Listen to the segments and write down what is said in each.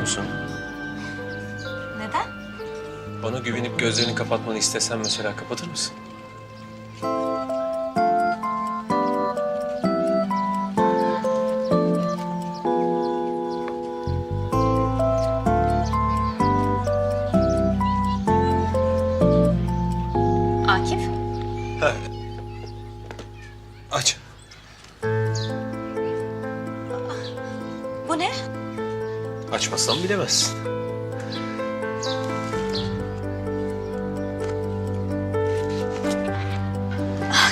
musun? Neden? Bana güvenip gözlerini kapatmanı istesem mesela kapatır mısın? Akif? Aç. Bu ne? Açmasam bilemezsin.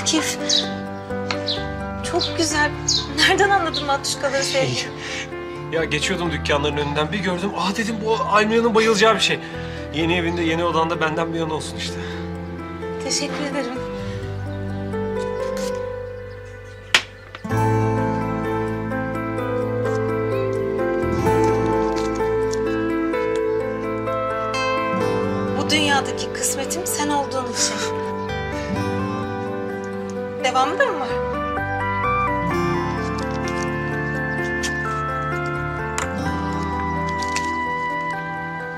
Akif. Çok güzel. Nereden anladın matruşkaları sevdiğini? Ya geçiyordum dükkanların önünden bir gördüm. Aa dedim bu Almia'nın bayılacağı bir şey. Yeni evinde, yeni odanda benden bir yana olsun işte. Teşekkür ederim. Dünyadaki kısmetim sen olduğun için. Devamı da mı var?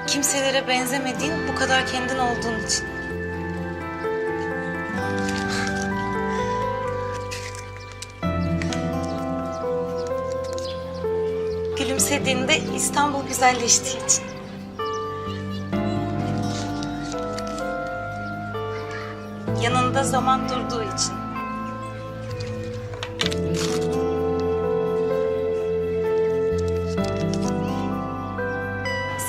Kimselere benzemediğin, bu kadar kendin olduğun için. Gülümsediğinde İstanbul güzelleştiği için. Yanında zaman durduğu için.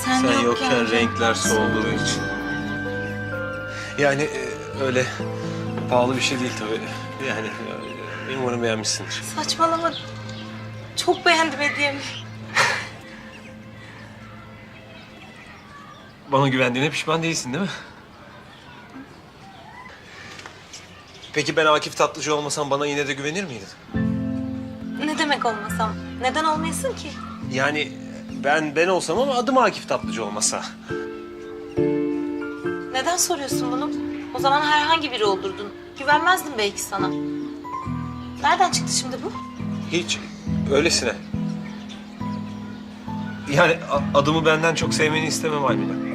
Sen, Sen yokken renkler solduğu için. Yani e, öyle pahalı bir şey değil tabii. Yani e, umarım beğenmişsindir. Saçmalama. Çok beğendim hediyemi. Bana güvendiğine pişman değilsin değil mi? Peki ben Akif Tatlıcı olmasam bana yine de güvenir miydin? Ne demek olmasam? Neden olmayasın ki? Yani ben ben olsam ama adım Akif Tatlıcı olmasa. Neden soruyorsun bunu? O zaman herhangi biri olurdun. Güvenmezdim belki sana. Nereden çıktı şimdi bu? Hiç öylesine. Yani a- adımı benden çok sevmeni istemem Almina.